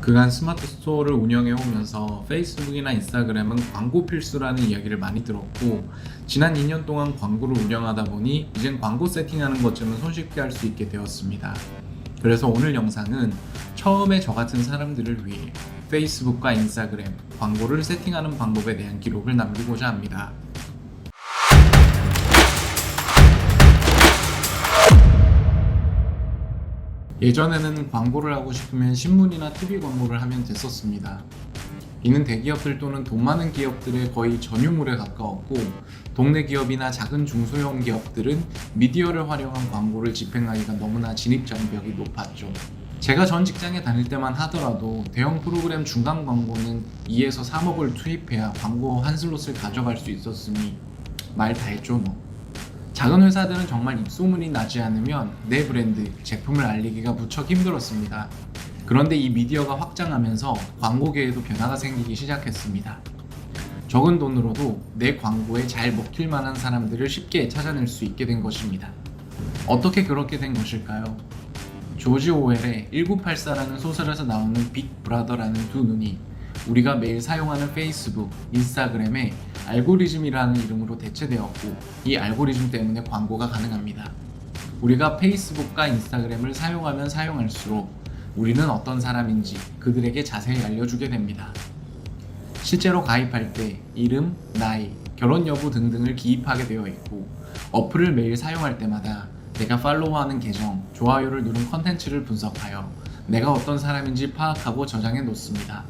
그간 스마트 스토어를 운영해 오면서 페이스북이나 인스타그램은 광고 필수라는 이야기를 많이 들었고 지난 2년 동안 광고를 운영하다 보니 이젠 광고 세팅하는 것쯤은 손쉽게 할 수 있게 되었습니다. 그래서 오늘 영상은 처음에 저 같은 사람들을 위해 페이스북과 인스타그램 광고를 세팅하는 방법에 대한 기록을 남기고자 합니다. 예전에는 광고를 하고 싶으면 신문이나 TV 광고를 하면 됐었습니다. 이는 대기업들 또는 돈 많은 기업들의 거의 전유물에 가까웠고 동네 기업이나 작은 중소형 기업들은 미디어를 활용한 광고를 집행하기가 너무나 진입장벽이 높았죠. 제가 전 직장에 다닐 때만 하더라도 대형 프로그램 중간 광고는 2에서 3억을 투입해야 광고 한 슬롯을 가져갈 수 있었으니 말 다 했죠 뭐. 작은 회사들은 정말 입소문이 나지 않으면 내 브랜드, 제품을 알리기가 무척 힘들었습니다. 그런데 이 미디어가 확장하면서 광고계에도 변화가 생기기 시작했습니다. 적은 돈으로도 내 광고에 잘 먹힐 만한 사람들을 쉽게 찾아낼 수 있게 된 것입니다. 어떻게 그렇게 된 것일까요? 조지 오웰의 1984라는 소설에서 나오는 빅 브라더라는 두 눈이 우리가 매일 사용하는 페이스북, 인스타그램에 알고리즘이라는 이름으로 대체되었고 이 알고리즘 때문에 광고가 가능합니다. 우리가 페이스북과 인스타그램을 사용하면 사용할수록 우리는 어떤 사람인지 그들에게 자세히 알려주게 됩니다. 실제로 가입할 때 이름, 나이, 결혼 여부 등등을 기입하게 되어 있고 어플을 매일 사용할 때마다 내가 팔로우하는 계정, 좋아요를 누른 컨텐츠를 분석하여 내가 어떤 사람인지 파악하고 저장해 놓습니다.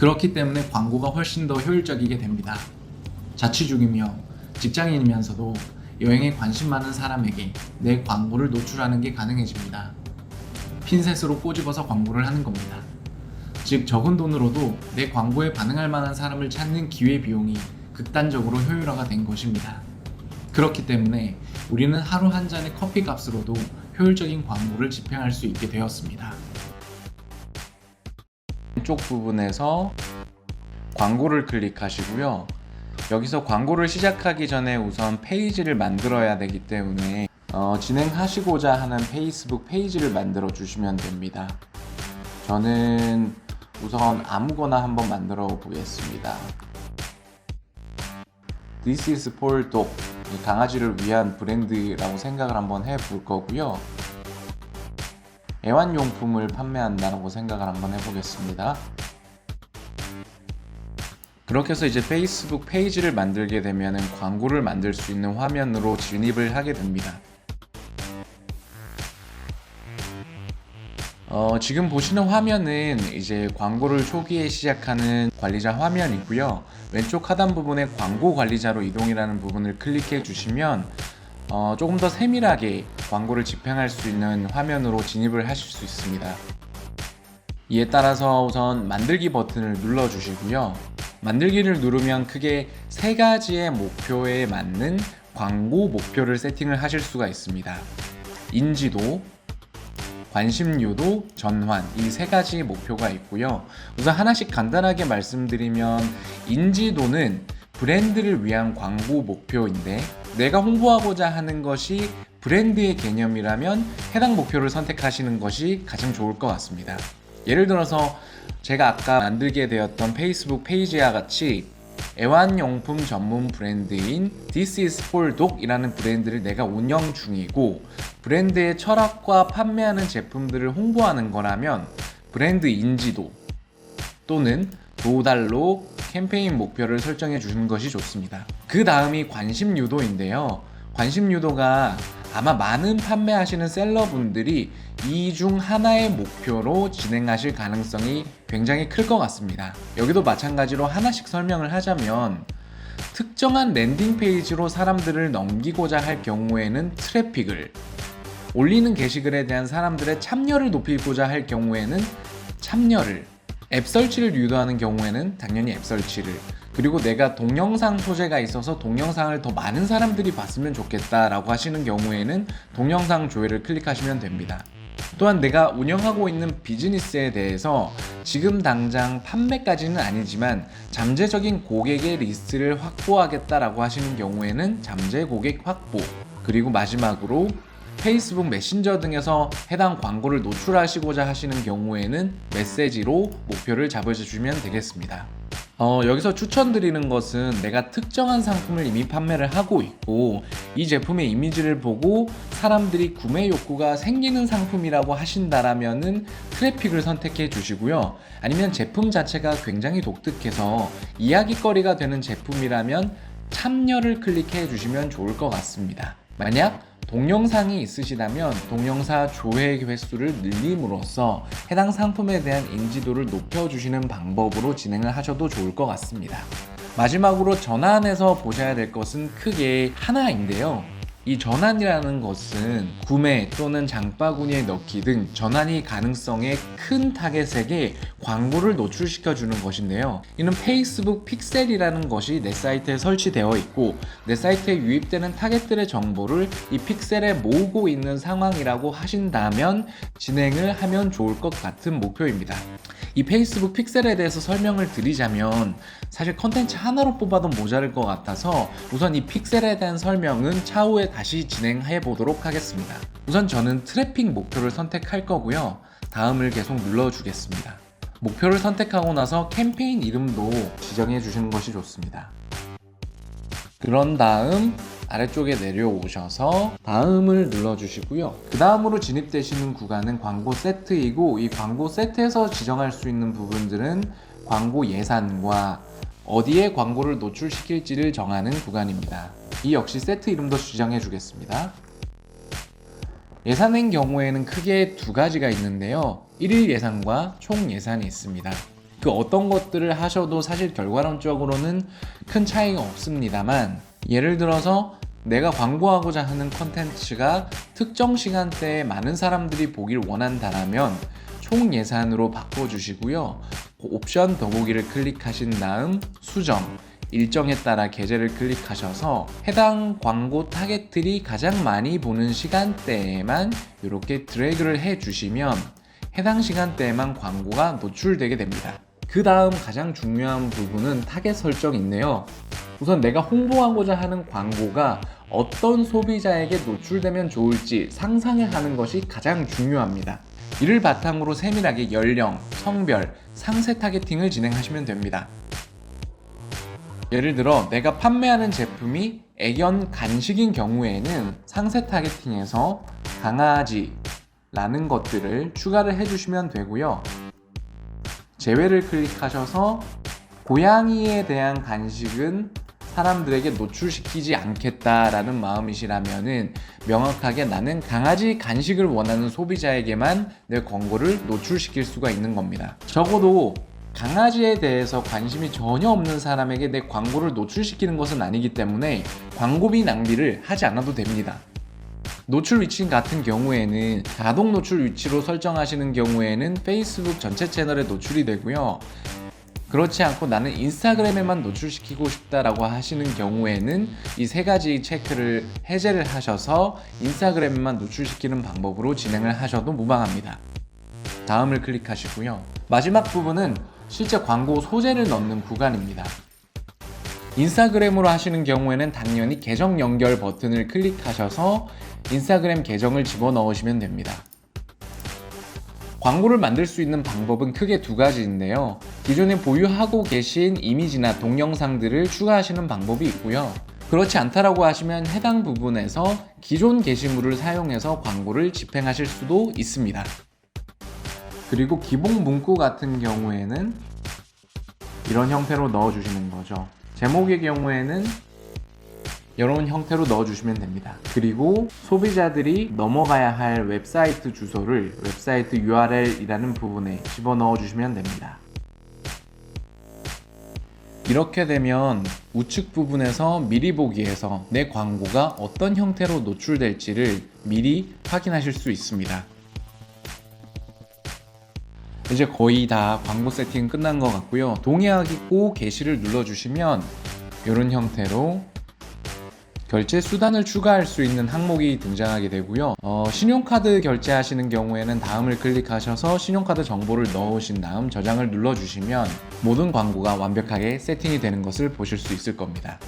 그렇기 때문에 광고가 훨씬 더 효율적이게 됩니다. 자취 중이며 직장인이면서도 여행에 관심 많은 사람에게 내 광고를 노출하는 게 가능해집니다. 핀셋으로 꼬집어서 광고를 하는 겁니다. 즉 적은 돈으로도 내 광고에 반응할 만한 사람을 찾는 기회 비용이 극단적으로 효율화가 된 것입니다. 그렇기 때문에 우리는 하루 한 잔의 커피 값으로도 효율적인 광고를 집행할 수 있게 되었습니다. 왼쪽 부분에서 광고를 클릭하시고요. 여기서 광고를 시작하기 전에 우선 페이지를 만들어야 되기 때문에 어, 진행하시고자 하는 페이스북 페이지를 만들어 주시면 됩니다. 저는 우선 아무거나 한번 만들어 보겠습니다. This is for dog. 이 강아지를 위한 브랜드라고 생각을 한번 해 볼 거고요. 애완용품을 판매한다고 생각을 한번 해보겠습니다. 그렇게 해서 이제 페이스북 페이지를 만들게 되면 광고를 만들 수 있는 화면으로 진입을 하게 됩니다. 어, 지금 보시는 화면은 이제 광고를 초기에 시작하는 관리자 화면이고요. 왼쪽 하단 부분에 광고 관리자로 이동이라는 부분을 클릭해 주시면 어, 조금 더 세밀하게 광고를 집행할 수 있는 화면으로 진입을 하실 수 있습니다. 이에 따라서 우선 만들기 버튼을 눌러 주시고요. 만들기를 누르면 크게 세 가지의 목표에 맞는 광고 목표를 세팅을 하실 수가 있습니다. 인지도, 관심유도, 전환 이 세 가지 목표가 있고요. 우선 하나씩 간단하게 말씀드리면 인지도는 브랜드를 위한 광고 목표인데 내가 홍보하고자 하는 것이 브랜드의 개념이라면 해당 목표를 선택하시는 것이 가장 좋을 것 같습니다. 예를 들어서 제가 아까 만들게 되었던 페이스북 페이지와 같이 애완용품 전문 브랜드인 This is for Dog이라는 브랜드를 내가 운영 중이고 브랜드의 철학과 판매하는 제품들을 홍보하는 거라면 브랜드 인지도 또는 도달로 캠페인 목표를 설정해 주는 것이 좋습니다. 그 다음이 관심 유도인데요. 관심 유도가 아마 많은 판매하시는 셀러분들이 이 중 하나의 목표로 진행하실 가능성이 굉장히 클 것 같습니다. 여기도 마찬가지로 하나씩 설명을 하자면 특정한 랜딩 페이지로 사람들을 넘기고자 할 경우에는 트래픽을 올리는 게시글에 대한 사람들의 참여를 높이고자 할 경우에는 참여를 앱 설치를 유도하는 경우에는 당연히 앱 설치를 그리고 내가 동영상 소재가 있어서 동영상을 더 많은 사람들이 봤으면 좋겠다라고 하시는 경우에는 동영상 조회를 클릭하시면 됩니다. 또한 내가 운영하고 있는 비즈니스에 대해서 지금 당장 판매까지는 아니지만 잠재적인 고객의 리스트를 확보하겠다라고 하시는 경우에는 잠재 고객 확보 그리고 마지막으로 페이스북 메신저 등에서 해당 광고를 노출하시고자 하시는 경우에는 메시지로 목표를 잡으시면 되겠습니다. 어, 여기서 추천드리는 것은 내가 특정한 상품을 이미 판매를 하고 있고 이 제품의 이미지를 보고 사람들이 구매 욕구가 생기는 상품이라고 하신다라면은 트래픽을 선택해 주시고요. 아니면 제품 자체가 굉장히 독특해서 이야기거리가 되는 제품이라면 참여를 클릭해 주시면 좋을 것 같습니다. 만약 동영상이 있으시다면 동영상 조회 횟수를 늘림으로써 해당 상품에 대한 인지도를 높여주시는 방법으로 진행을 하셔도 좋을 것 같습니다. 마지막으로 전환해서 보셔야 될 것은 크게 하나인데요. 이 전환이라는 것은 구매 또는 장바구니에 넣기 등 전환이 가능성의 큰 타겟에게 광고를 노출시켜 주는 것인데요. 이는 페이스북 픽셀이라는 것이 내 사이트에 설치되어 있고 내 사이트에 유입되는 타겟들의 정보를 이 픽셀에 모으고 있는 상황이라고 하신다면 진행을 하면 좋을 것 같은 목표입니다. 이 페이스북 픽셀에 대해서 설명을 드리자면 사실 컨텐츠 하나로 뽑아도 모자랄 것 같아서 우선 이 픽셀에 대한 설명은 차후에 다시 진행해 보도록 하겠습니다. 우선 저는 트래픽 목표를 선택할 거고요. 다음을 계속 눌러주겠습니다. 목표를 선택하고 나서 캠페인 이름도 지정해 주시는 것이 좋습니다. 그런 다음 아래쪽에 내려오셔서 다음을 눌러주시고요. 그 다음으로 진입되시는 구간은 광고 세트이고 이 광고 세트에서 지정할 수 있는 부분들은 광고 예산과 어디에 광고를 노출시킬지를 정하는 구간입니다. 이 역시 세트 이름도 지정해 주겠습니다. 예산의 경우에는 크게 두 가지가 있는데요. 1일 예산과 총 예산이 있습니다. 그 어떤 것들을 하셔도 사실 결과론적으로는 큰 차이가 없습니다만 예를 들어서 내가 광고하고자 하는 컨텐츠가 특정 시간대에 많은 사람들이 보길 원한다라면 총 예산으로 바꿔주시고요. 그 옵션 더보기를 클릭하신 다음 수정, 일정에 따라 계제를 클릭하셔서 해당 광고 타겟들이 가장 많이 보는 시간대에만 이렇게 드래그를 해 주시면 해당 시간대에만 광고가 노출되게 됩니다. 그 다음 가장 중요한 부분은 타겟 설정인데요. 우선 내가 홍보하고자 하는 광고가 어떤 소비자에게 노출되면 좋을지 상상을 하는 것이 가장 중요합니다. 이를 바탕으로 세밀하게 연령, 성별, 상세 타겟팅을 진행하시면 됩니다. 예를 들어 내가 판매하는 제품이 애견 간식인 경우에는 상세 타겟팅에서 강아지라는 것들을 추가를 해주시면 되고요. 제외를 클릭하셔서 고양이에 대한 간식은 사람들에게 노출시키지 않겠다라는 마음이시라면은 명확하게 나는 강아지 간식을 원하는 소비자에게만 내 광고를 노출시킬 수가 있는 겁니다. 적어도 강아지에 대해서 관심이 전혀 없는 사람에게 내 광고를 노출시키는 것은 아니기 때문에 광고비 낭비를 하지 않아도 됩니다. 노출 위치 같은 경우에는 자동 노출 위치로 설정하시는 경우에는 페이스북 전체 채널에 노출이 되고요. 그렇지 않고 나는 인스타그램에만 노출시키고 싶다라고 하시는 경우에는 이 세 가지 체크를 해제를 하셔서 인스타그램에만 노출시키는 방법으로 진행을 하셔도 무방합니다. 다음을 클릭하시고요. 마지막 부분은 실제 광고 소재를 넣는 구간입니다. 인스타그램으로 하시는 경우에는 당연히 계정 연결 버튼을 클릭하셔서 인스타그램 계정을 집어넣으시면 됩니다. 광고를 만들 수 있는 방법은 크게 두 가지인데요. 기존에 보유하고 계신 이미지나 동영상들을 추가하시는 방법이 있고요. 그렇지 않다라고 하시면 해당 부분에서 기존 게시물을 사용해서 광고를 집행하실 수도 있습니다. 그리고 기본 문구 같은 경우에는 이런 형태로 넣어주시는 거죠. 제목의 경우에는 이런 형태로 넣어주시면 됩니다. 그리고 소비자들이 넘어가야 할 웹사이트 주소를 웹사이트 URL이라는 부분에 집어넣어 주시면 됩니다. 이렇게 되면 우측 부분에서 미리 보기에서 내 광고가 어떤 형태로 노출될지를 미리 확인하실 수 있습니다. 이제 거의 다 광고 세팅 끝난 것 같고요. 동의하고 게시를 눌러주시면 이런 형태로 결제 수단을 추가할 수 있는 항목이 등장하게 되고요. 어, 신용카드 결제하시는 경우에는 다음을 클릭하셔서 신용카드 정보를 넣으신 다음 저장을 눌러주시면 모든 광고가 완벽하게 세팅이 되는 것을 보실 수 있을 겁니다.